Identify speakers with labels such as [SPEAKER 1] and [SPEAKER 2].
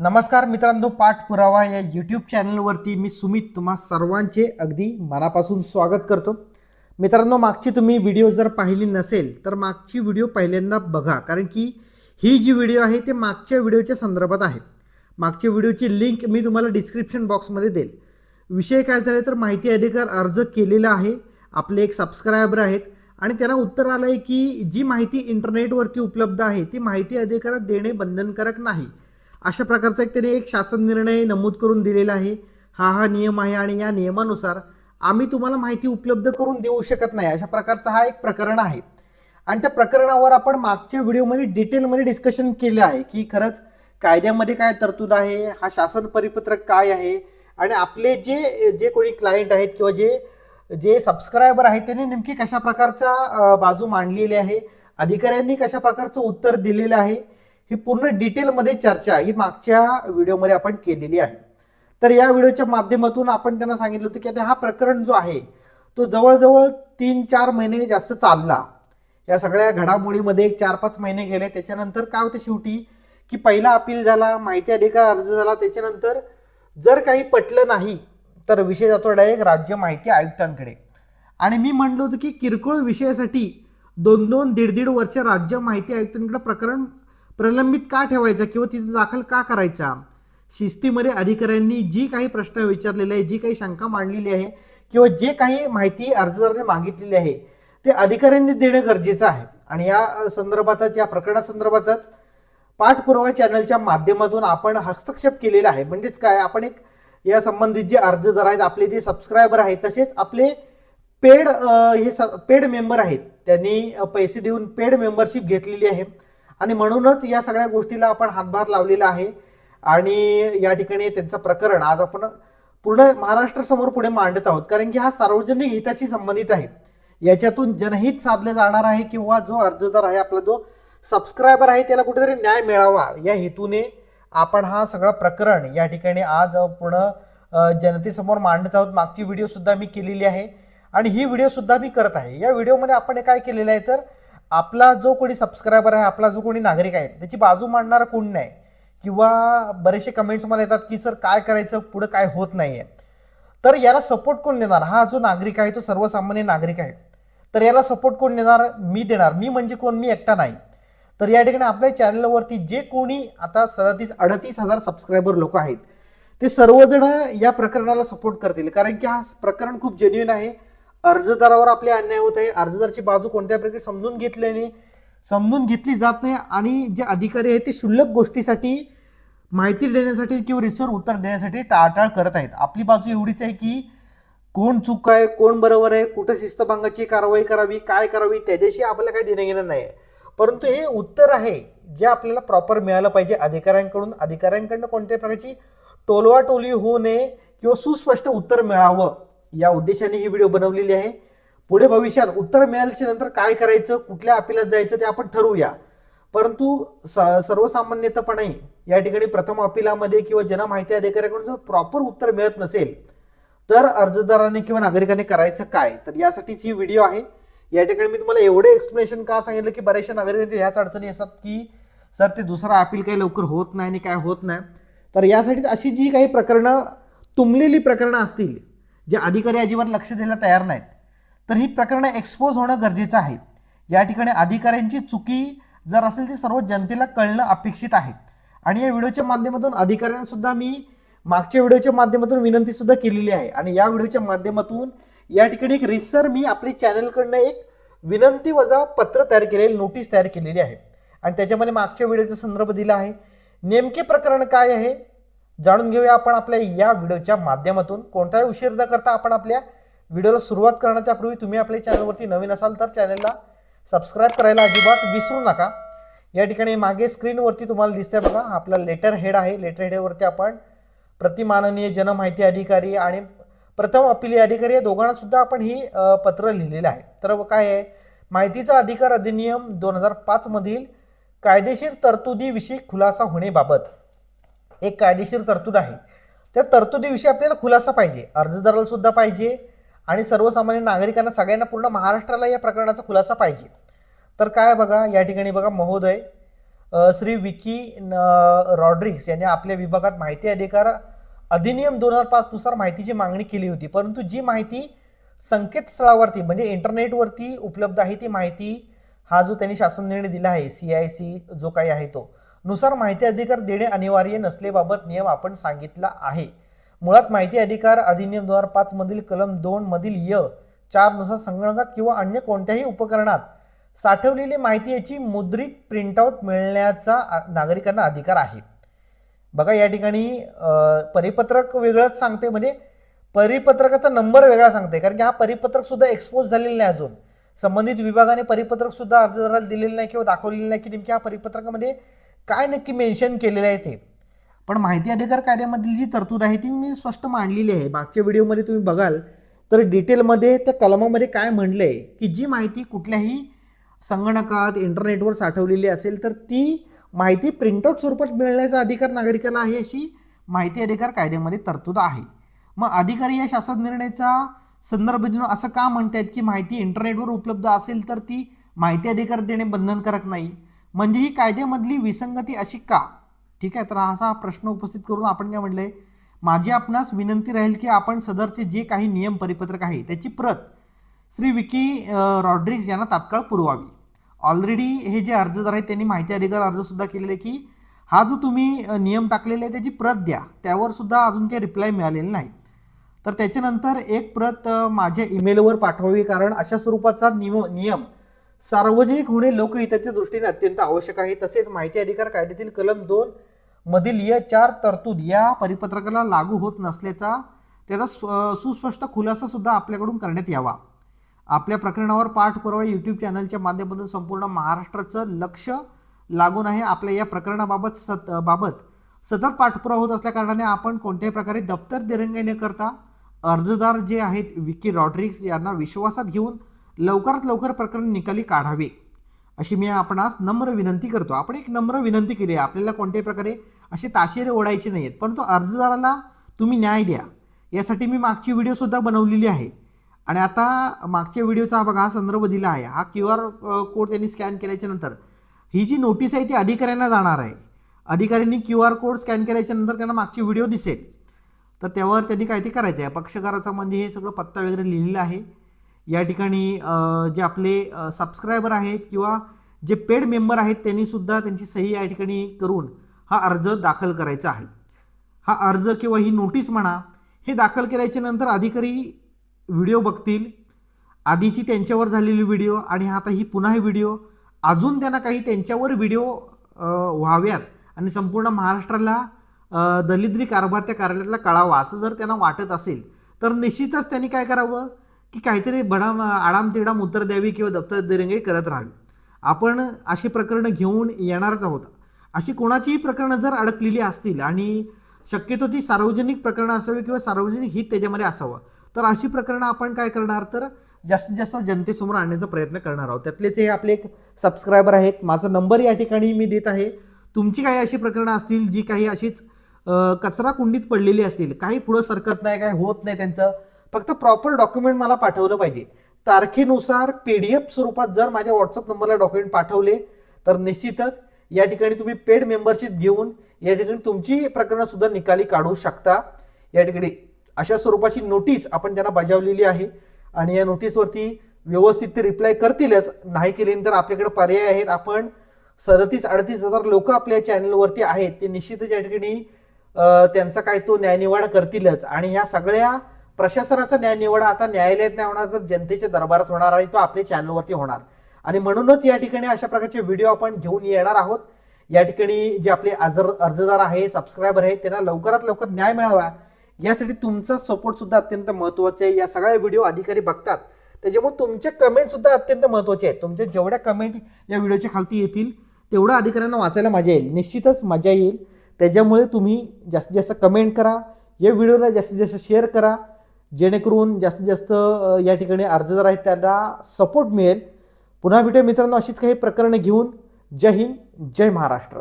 [SPEAKER 1] नमस्कार मित्रांनो पाठपुरावा या यूट्यूब चॅनलवरती मी सुमित तुम्हा सर्वांचे अगदी मनापासून स्वागत करतो. मित्रांनो मागची तुम्ही व्हिडिओ जर पाहिली नसेल तर मागची व्हिडिओ पहिल्यांदा बघा कारण की ही जी व्हिडिओ आहे ते मागच्या व्हिडिओच्या संदर्भात आहे. मागच्या व्हिडिओची लिंक मी तुम्हाला डिस्क्रिप्शन बॉक्समध्ये देईल. विषय काय झाले तर माहिती अधिकार अर्ज केलेला आहे आपले एक सबस्क्रायबर आहेत आणि त्यांना उत्तर आलं आहे की जी माहिती इंटरनेटवरती उपलब्ध आहे ती माहिती अधिकारात देणे बंधनकारक नाही. अशा प्रकारचा एक त्याने एक शासन निर्णय नमूद करून दिलेला आहे. हा हा नियम आहे आणि या नियमानुसार आम्ही तुम्हाला माहिती उपलब्ध करून देऊ शकत नाही. अशा प्रकारचा हा एक प्रकरण आहे. आणि त्या प्रकरणावर आपण मागच्या व्हिडिओमध्ये डिटेलमध्ये डिस्कशन केलं आहे की खरंच कायद्यामध्ये काय तरतूद आहे हा शासन परिपत्रक काय आहे आणि आपले जे जे कोणी क्लायंट आहेत किंवा जे जे सबस्क्रायबर आहेत त्यांनी नेमकी कशा प्रकारचा बाजू मांडलेली आहे अधिकाऱ्यांनी कशा प्रकारचं उत्तर दिलेलं आहे ही पूर्ण डिटेलमध्ये चर्चा ही मागच्या व्हिडिओमध्ये आपण केलेली आहे. तर या व्हिडिओच्या माध्यमातून आपण त्यांना सांगितलं होतं की आता हा प्रकरण जो आहे तो जवळजवळ तीन चार महिने जास्त चालला. या सगळ्या घडामोडीमध्ये एक चार पाच महिने गेले. त्याच्यानंतर काय होतं शेवटी की पहिला अपील झाला माहिती अधिकार अर्ज झाला. त्याच्यानंतर जर काही पटलं नाही तर विषय जातो डायरेक्ट राज्य माहिती आयुक्तांकडे. आणि मी म्हणलो होतो की किरकोळ विषयासाठी दोन दोन दीड दीड वर्ष राज्य माहिती आयुक्तांकडे प्रकरण प्रलंबित का ठेवायचा किंवा तिथे दाखल का करायचा? शिस्तीमध्ये अधिकाऱ्यांनी जी काही प्रश्न विचारलेले आहे जी काही शंका मांडलेली आहे किंवा जे काही माहिती अर्जदाराने मागितलेली आहे ते अधिकाऱ्यांनी देणं गरजेचं आहे. आणि या संदर्भातच या प्रकरणासंदर्भातच पाठपुरावा चॅनलच्या माध्यमातून आपण हस्तक्षेप केलेला आहे. म्हणजेच काय? आपण एक या संबंधित जे अर्जदार आहेत आपले जे सबस्क्रायबर आहेत तसेच आपले पेड हे पेड मेंबर आहेत त्यांनी पैसे देऊन पेड मेंबरशिप घेतलेली आहे. आणि म्हणूनच या सगळ्या गोष्टीला आपण हातभार लावलेला आहे. आणि या ठिकाणी त्यांचं प्रकरण आज आपण पूर्ण महाराष्ट्रासमोर पुढे मांडत आहोत. कारण की हा सार्वजनिक हिताशी संबंधित आहे. याच्यातून जनहित साधले जाणार आहे किंवा जो अर्जदार आहे आपला जो सबस्क्रायबर आहे त्याला कुठेतरी न्याय मिळावा. या हेतूने आपण हा सगळं प्रकरण या ठिकाणी आज पूर्ण जनतेसमोर मांडत आहोत. मागची व्हिडिओ सुद्धा मी केलेली आहे. आणि ही व्हिडिओ सुद्धा मी करत आहे. या व्हिडिओमध्ये आपण काय केलेलं आहे तर आपला जो कोणी सबस्क्रायबर आहे आपला जो कोणी नागरिक आहे त्याची बाजू मांडणारा कोण नाही? किंवा बरेचसे कमेंट्स मला येतात की सर काय करायचं? पुढं काय होत नाही आहे तर याला सपोर्ट कोण देणार? हा जो नागरिक आहे तो सर्वसामान्य नागरिक आहे. तर याला सपोर्ट कोण देणार? मी देणार. मी म्हणजे कोण? मी एकटा नाही. तर या ठिकाणी आपल्या चॅनलवरती जे कोणी आता सदतीस अडतीस हजार सबस्क्रायबर लोक आहेत ते सर्वजण या प्रकरणाला सपोर्ट करतील. कारण की हा प्रकरण खूप जेन्युन आहे. अर्जदारावर आपले अन्याय होत आहे. अर्जदारची बाजू कोणत्या प्रकारे समजून घेतल्याने समजून घेतली जात नाही आणि जे अधिकारी आहेत ते क्षुल्लक गोष्टीसाठी माहिती देण्यासाठी किंवा रिसर उत्तर देण्यासाठी टाळटाळ करत आहेत. आपली बाजू एवढीच आहे की कोण चूक आहे कोण बरोबर आहे कुठं शिस्तभंगाची कारवाई करावी काय करावी त्याच्याशी आपल्याला काही देणं घेणं नाही. आहे परंतु हे उत्तर आहे जे आपल्याला प्रॉपर मिळालं पाहिजे अधिकाऱ्यांकडून. अधिकाऱ्यांकडनं कोणत्याही प्रकारची टोलवाटोली होऊ नये किंवा सुस्पष्ट उत्तर मिळावं. या उद्देशाने ही व्हिडिओ बनवलेली आहे. पुढे भविष्यात उत्तर मिळाल्याच्या नंतर काय करायचं कुठल्या अपिलात जायचं ते आपण ठरवूया. परंतु स- सर्वसामान्यतपणे या ठिकाणी प्रथम अपिलामध्ये किंवा जनमाहिती अधिकाऱ्याकडून जर प्रॉपर उत्तर मिळत नसेल तर अर्जदाराने किंवा नागरिकाने करायचं काय? तर यासाठीच ही व्हिडिओ आहे. या ठिकाणी मी तुम्हाला एवढे एक्सप्लेनेशन का सांगितलं की बऱ्याचशा नागरिकांच्या ह्याच अडचणी असतात की सर ते दुसरा अपील काही लवकर होत नाही आणि काय होत नाही. तर यासाठी अशी जी काही प्रकरणं तुंबलेली प्रकरणं असतील जे अधिकारी अजिबात लक्ष द्यायला तयार नाहीत. तर ही प्रकरणं एक्सपोज होणं गरजेचं आहे. या ठिकाणी अधिकाऱ्यांची चुकी जर असेल ती सर्व जनतेला कळणं अपेक्षित आहे. आणि या व्हिडिओच्या माध्यमातून अधिकाऱ्यांना सुद्धा मी मागच्या व्हिडिओच्या माध्यमातून विनंती सुद्धा केलेली आहे. आणि या व्हिडिओच्या माध्यमातून या ठिकाणी एक रिसर मी आपली चॅनलकडनं एक विनंती वजा पत्र तयार केलेलं नोटीस तयार केलेली आहे. आणि त्याच्यामध्ये मागच्या व्हिडिओचा संदर्भ दिला आहे. नेमके प्रकरण काय आहे? जाणून घेऊया आपण आपल्या या व्हिडिओच्या माध्यमातून. कोणताही उशीर न करता आपण आपल्या व्हिडिओला सुरुवात करणार त्यापूर्वी तुम्ही आपल्या चॅनलवरती नवीन असाल तर चॅनलला सबस्क्राईब करायला अजिबात विसरू नका. या ठिकाणी मागे स्क्रीनवरती तुम्हाला दिसतंय बघा आपला लेटर हेड आहे. लेटर हेडवरती आपण प्रतिमाननीय जनमाहिती अधिकारी आणि प्रथम अपिली अधिकारी या दोघांना सुद्धा आपण ही पत्र लिहिलेलं आहे. तर काय आहे? माहितीचा अधिकार अधिनियम दोन हजार पाचमधील कायदेशीर तरतुदीविषयी खुलासा होण्याबाबत एक कायदेशीर तरतूद आहे. त्या तरतुदीविषयी आपल्याला खुलासा पाहिजे. अर्जदाराला सुद्धा पाहिजे आणि सर्वसामान्य नागरिकांना सगळ्यांना पूर्ण महाराष्ट्राला या प्रकरणाचा खुलासा पाहिजे. तर काय बघा या ठिकाणी बघा महोदय श्री विकी रॉड्रिक्स यांनी आपल्या विभागात माहिती अधिकार अधिनियम दोन हजार पाचनुसार माहितीची मागणी केली होती. परंतु जी माहिती संकेतस्थळावरती म्हणजे इंटरनेटवरती उपलब्ध आहे ती माहिती हा जो त्यांनी शासन निर्णय दिला आहे सी आय सी जो काही आहे तो नुसार माहिती अधिकार देणे अनिवार्य नसलेबाबत नियम आपण सांगितला आहे. मुळात माहिती अधिकार अधिनियम दोन हजार पाच मधील कलम दोन मधील य चारनुसार संगणकात किंवा अन्य कोणत्याही उपकरणात साठवलेली माहिती याची मुद्रित प्रिंटआउट मिळण्याचा नागरिकांना अधिकार आहे. बघा या ठिकाणी परिपत्रक वेगळंच सांगते. म्हणजे परिपत्रकाचा नंबर वेगळा सांगते. कारण की हा परिपत्रक सुद्धा एक्सपोज झालेला नाही अजून. संबंधित विभागाने परिपत्रक सुद्धा अर्जदाराला दिलेलं नाही किंवा दाखवलेलं नाही की नेमक्या हा परिपत्रकामध्ये काय नक्की मेन्शन केलेलं आहे ते. पण माहिती अधिकार कायद्यामधील जी तरतूद आहे ती मी स्पष्ट मांडलेली आहे. मागच्या व्हिडिओमध्ये तुम्ही बघाल. तर डिटेलमध्ये त्या कलमामध्ये काय म्हणलं आहे की जी माहिती कुठल्याही संगणकात इंटरनेटवर साठवलेली असेल तर ती माहिती प्रिंटआउट स्वरूपात मिळण्याचा अधिकार नागरिकांना आहे अशी माहिती अधिकार कायद्यामध्ये तरतूद आहे. मग अधिकारी या शासन निर्णयाचा संदर्भ देऊन असं का म्हणतायत की माहिती इंटरनेटवर उपलब्ध असेल तर ती माहिती अधिकार देणे बंधनकारक नाही? म्हणजे ही कायद्यामधली विसंगती अशी का? ठीक आहे तर असा प्रश्न उपस्थित करून आपण काय म्हटलंय माझी आपणास विनंती राहील की आपण सदरचे जे काही नियम परिपत्रक आहे त्याची प्रत श्री विकी रॉड्रिक्स यांना तात्काळ पुरवावी. ऑलरेडी हे जे अर्जदार आहेत त्यांनी माहिती अधिकार अर्जसुद्धा केलेले की हा जो तुम्ही नियम टाकलेला आहे त्याची प्रत द्या. त्यावर सुद्धा अजून काही रिप्लाय मिळालेला नाही. तर त्याच्यानंतर एक प्रत माझ्या ईमेलवर पाठवावी कारण अशा स्वरूपाचा नियम नियम सार्वजनिक होणे लोकहिताच्या दृष्टीने अत्यंत आवश्यक आहे. तसेच माहिती अधिकार कायद्यातील कलम दोन मधील या चार तरतूद या परिपत्रकाला लागू होत नसल्याचा त्याचा स्व- सुस्पष्ट खुलासा सुद्धा आपल्याकडून करण्यात यावा. आपल्या प्रकरणावर पाठपुरावा यूट्यूब चॅनलच्या माध्यमातून संपूर्ण महाराष्ट्राचं लक्ष लागून आहे. आपल्या या प्रकरणाबाबत सत बाबत सतत पाठपुरावा होत असल्या कारणाने आपण कोणत्याही प्रकारे दप्तर दिरंगाई न करता अर्जदार जे आहेत विकी रॉड्रिक्स यांना विश्वासात घेऊन लवकरात लवकर प्रकरण निकाली काढावे. अशी मी आपणास नम्र विनंती करतो. आपण एक नम्र विनंती केली आहे. आपल्याला कोणत्याही प्रकारे असे ताशेरे ओढायचे नाही आहेत परंतु अर्जदाराला तुम्ही न्याय द्या. यासाठी मी मागची व्हिडिओसुद्धा बनवलेली आहे. आणि आता मागच्या व्हिडिओचा हा बघा हा संदर्भ दिला आहे. हा क्यू आर कोड त्यांनी स्कॅन केल्याच्यानंतर ही जी नोटीस आहे ती अधिकाऱ्यांना जाणार आहे. अधिकाऱ्यांनी क्यू आर कोड स्कॅन केल्याच्यानंतर त्यांना मागची व्हिडिओ दिसेल. तर त्यावर त्यांनी काय ते करायचं आहे पक्षकाराचा म्हणजे हे सगळं पत्ता वगैरे लिहिलेलं आहे. या ठिकाणी जे आपले सबस्क्रायबर आहेत किंवा जे पेड मेंबर आहेत त्यांनी सुद्धा त्यांची सही या ठिकाणी करून हा अर्ज दाखल करायचा आहे. हा अर्ज किंवा ही नोटीस म्हणा हे दाखल करायच्या नंतर अधिकारी व्हिडिओ बघतील. आधीची त्यांच्यावर झालेली व्हिडिओ आणि आता ही पुन्हा ही व्हिडिओ. अजून त्यांना काही त्यांच्यावर व्हिडिओ व्हाव्यात आणि संपूर्ण महाराष्ट्राला दलिद्री कारभार त्या कार्यालयातला कळावा असं जर त्यांना वाटत असेल तर निश्चितच त्यांनी काय करावं? की काहीतरी बडाम आडामतिडाम उत्तर द्यावी किंवा दप्तर दिरंगाई करत राहावी. आपण अशी प्रकरणं घेऊन येणारच आहोत. अशी कोणाचीही प्रकरणं जर अडकलेली असतील आणि शक्यतो ती सार्वजनिक प्रकरणं असावी किंवा सार्वजनिक हित त्याच्यामध्ये असावं तर अशी प्रकरणं आपण काय करणार? तर जास्तीत जास्त जनतेसमोर आणण्याचा प्रयत्न करणार आहोत. त्यातलेच हे आपले एक सबस्क्रायबर आहेत. माझा नंबर या ठिकाणी मी देत आहे. तुमची काही अशी प्रकरणं असतील जी काही अशीच कचरा कुंडीत पडलेली असतील काही पुढं सरकत नाही काय होत नाही त्यांचं फक्त प्रॉपर डॉक्युमेंट मला पाठवलं पाहिजे. तारखेनुसार पी डी एफ स्वरूपात जर माझ्या व्हॉट्सअप नंबरला डॉक्युमेंट पाठवले तर निश्चितच या ठिकाणी तुम्ही पेड मेंबरशिप घेऊन या ठिकाणी तुमची प्रकरणं सुद्धा निकाली काढू शकता. या ठिकाणी अशा स्वरूपाची नोटीस आपण त्यांना बजावलेली आहे आणि या नोटीसवरती व्यवस्थित ते रिप्लाय करतीलच. नाही केले तर आपल्याकडे पर्याय आहेत. आपण सदतीस अडतीस हजार लोक आपल्या चॅनलवरती आहेत. ते निश्चितच या ठिकाणी त्यांचा काय तो न्यायनिवाडा करतीलच. आणि ह्या सगळ्या प्रशासनाचा न्याय निवडा. आता न्यायालयात नाही होणार तर जनतेच्या दरबारात होणार आणि तो आपल्या चॅनलवरती होणार. आणि म्हणूनच या ठिकाणी अशा प्रकारचे व्हिडिओ आपण घेऊन येणार आहोत. या ठिकाणी जे आपले अर्जर अर्जदार आहे सबस्क्रायबर आहेत त्यांना लवकरात लवकर न्याय मिळावा. यासाठी तुमचा सपोर्ट सुद्धा अत्यंत महत्त्वाचा आहे. या सगळ्या व्हिडिओ अधिकारी बघतात. त्याच्यामुळे तुमचे कमेंट सुद्धा अत्यंत महत्त्वाचे आहेत. तुमच्या जेवढ्या कमेंट या व्हिडिओच्या खालती येतील तेवढ्या अधिकाऱ्यांना वाचायला मजा येईल. निश्चितच मजा येईल. त्याच्यामुळे तुम्ही जास्तीत जास्त कमेंट करा. या व्हिडिओला जास्तीत जास्त शेअर करा. जेणेकरून जास्तीत जास्त या ठिकाणी अर्जदार आहेत त्यांना सपोर्ट मिळेल. पुन्हा भेटूया मित्रांनो अशीच काही प्रकरणं घेऊन. जय हिंद जय महाराष्ट्र.